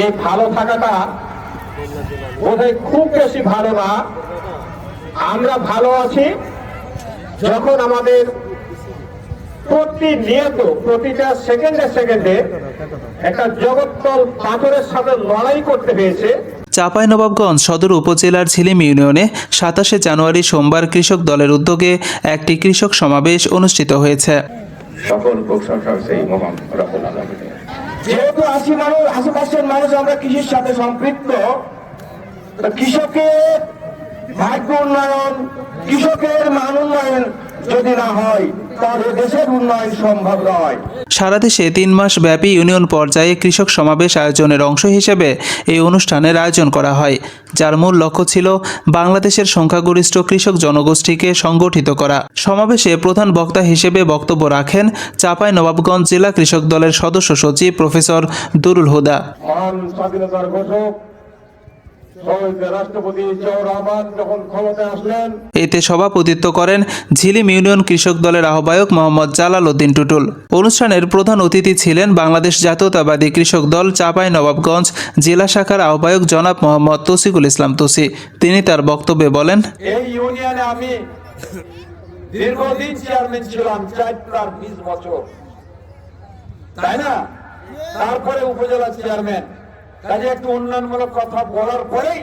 এই ভালো থাকাটা বোধহয় খুব বেশি ভালো না। আমরা ভালো আছি যখন আমাদের প্রতিনিয়ত প্রতিটা সেকেন্ডে সেকেন্ডে একটা জগত্তল পাথরের সাথে লড়াই করতে হয়েছে। চাঁপাইনবাবগঞ্জ সদর উপজেলার ঝিলিম ইউনিয়নে সাতাশে জানুয়ারি সোমবার কৃষক দলের উদ্যোগে একটি কৃষক সমাবেশ অনুষ্ঠিত হয়েছে। সকল প্রশংসা সেই মহান যেহেতু আশি মানুষ আশি পার্সেন্ট মানুষ আমরা কৃষির সাথে সম্পৃক্ত কৃষকের ভাগ্য উন্নয়ন না হয় তাহলে দেশের উন্নয়ন সম্ভব নয়। সারা দেশে তিন মাস ব্যাপী ইউনিয়ন পর্যায়ে কৃষক সমাবেশ আয়োজনের অংশ হিসেবে এই অনুষ্ঠানের আয়োজন করা হয় যার মূল লক্ষ্য ছিল বাংলাদেশের সংখ্যাগরিষ্ঠ কৃষক জনগোষ্ঠীকে সংগঠিত করা। সমাবেশে প্রধান বক্তা হিসেবে বক্তব্য রাখেন চাঁপাই নবাবগঞ্জ জেলা কৃষক দলের সদস্য সচিব প্রফেসর দুরুল হুদা। ঘোষক এতে সভাপতিত্ব করেন ঝিলিম ইউনিয়ন কৃষক দলের আহ্বায়ক মোহাম্মদ জালাল উদ্দিন টুটুল। অনুষ্ঠানের প্রধান অতিথি ছিলেন বাংলাদেশ জাতীয়তাবাদী কৃষক দল চাঁপাই নবাবগঞ্জ জেলা শাখার আহ্বায়ক জনাব মোহাম্মদ তসিকুল ইসলাম তসি। তিনি তার বক্তব্যে বলেন এই ইউনিয়নে আমি দীর্ঘদিন চেয়ারম্যান ছিলাম চার বিশ বছর। তাই না? তারপরে উপজেলা চেয়ারম্যান। কাজে একটু উন্নয়নমূলক কথা বলার পরেই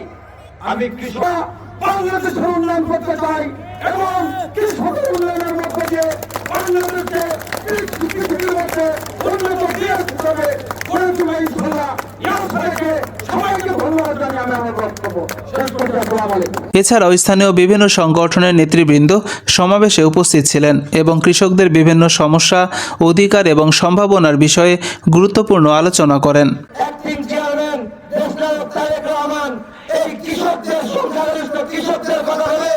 আমি কৃষক বাংলাদেশের উন্নয়ন করতে চাই এবং কৃষকের উন্নয়নের মধ্যে পৃথিবীর মধ্যে উন্নত দেশ হিসেবে এছাড়াও স্থানীয় বিভিন্ন সংগঠনের নেতৃবৃন্দ সমাবেশে উপস্থিত ছিলেন এবং কৃষকদের বিভিন্ন সমস্যা, অধিকার এবং সম্ভাবনার বিষয়ে গুরুত্বপূর্ণ আলোচনা করেন। কৃষকদের সংখ্যাগরিষ্ঠ কৃষকদের কথা হবে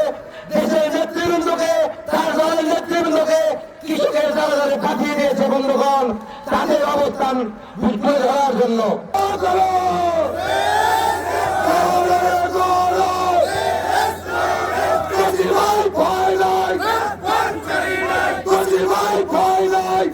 দেশের নেতৃবৃন্দকে তার দলের নেতৃবৃন্দকে কৃষকের দ্বারা তাদের পাঠিয়ে দিয়েছে বন্ধুগণ তাদের অবস্থান তুলে ধরার জন্য ভয় নাই ভয় নাই